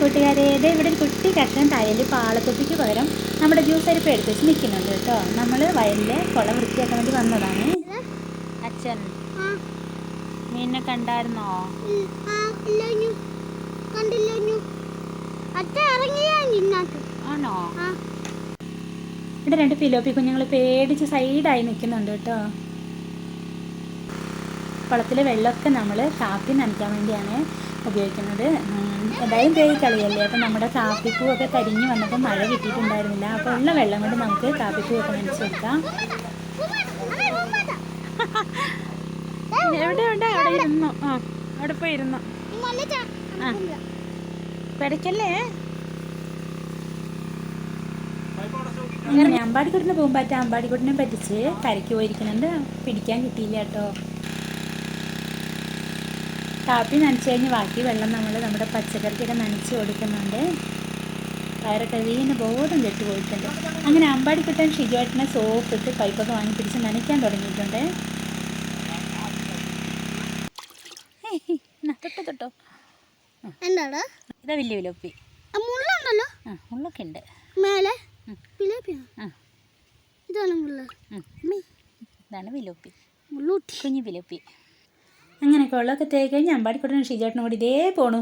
കൂട്ടുകാരെ ഇത് ഇവിടെ ഒരു കുട്ടി കഷ്ണം തലയിൽ പാളത്തൊപ്പിക്ക് പകരം നമ്മുടെ ജ്യൂസ് അരിപ്പ് എടുത്ത് വെച്ച് നിൽക്കുന്നുണ്ട് കേട്ടോ. നമ്മൾ വയലിലെ കുളം വൃത്തിയാക്കാൻ വേണ്ടി വന്നതാണ്. അച്ഛൻ ആ, മീനിനെ കണ്ടായിരുന്നോ. ആണോ? ഇവിടെ രണ്ട് പിലോപ്പി കുഞ്ഞുങ്ങൾ പേടിച്ച് സൈഡായി നിൽക്കുന്നുണ്ട് കേട്ടോ. കുളത്തിലെ വെള്ളമൊക്കെ നമ്മൾ കാപ്പി നനയ്ക്കാൻ വേണ്ടിയാണ് ഉപയോഗിക്കുന്നത്. എന്തായാലും പേര് കളിയല്ലേ? അപ്പം നമ്മുടെ കാപ്പിപ്പൂവൊക്കെ കരിഞ്ഞു വന്നപ്പോൾ മഴ കിട്ടിയിട്ടുണ്ടായിരുന്നില്ല. അപ്പോൾ ഉള്ള വെള്ളം കൊണ്ട് നമുക്ക് കാപ്പിപ്പൂവൊക്കെ നനച്ച് കൊടുക്കാം. എവിടെ ഉണ്ട്? അവിടെ ഇരുന്നു? ആ അവിടെ പോയി ഇരുന്നു. ആ. പിടയ്ക്കല്ലേ? അങ്ങനെ അമ്പാടിക്കൂട്ടിന് പോകുമ്പോൾ അമ്പാടിക്കുട്ടിനെ പറ്റിച്ച് കരയ്ക്ക് പോയിരിക്കുന്നുണ്ട്. പിടിക്കാൻ കിട്ടിയില്ല കേട്ടോ. കാപ്പി നനച്ച് കഴിഞ്ഞ് ബാക്കി വെള്ളം നമ്മൾ നമ്മുടെ പച്ചക്കറിക്കൊക്കെ നനച്ച് കൊടുക്കുന്നുണ്ട്. വയറൊക്കെ വീണ് ബോധം കെട്ട് പോയിട്ടുണ്ട്. അങ്ങനെ അമ്പാടിക്കുട്ടൻ ഷിജുവേട്ടനെ സോപ്പ് ഇട്ട് പൈപ്പൊക്കെ വാങ്ങി പിടിച്ച് നനയ്ക്കാൻ തുടങ്ങിയിട്ടുണ്ട്. തൊട്ടോ തൊട്ടോ. എന്താടാ? ഇതാ വലിയ വിലപ്പി. മുള്ളുണ്ടല്ലോ ആ മുള്ളൊക്കെ ഉണ്ട്. മേലെ ഇതാണ് മുള്ള. ഇതാണ് വിലപ്പി. മുള്ളൂട്ടി. കുഞ്ഞു വിലോപ്പി. അങ്ങനെ ഉള്ളതൊക്കെ തേക്കഴിഞ്ഞ് അമ്പാടിക്കുട്ടനും ഷിജേട്ടനും കൂടി ഇതേ പോണു.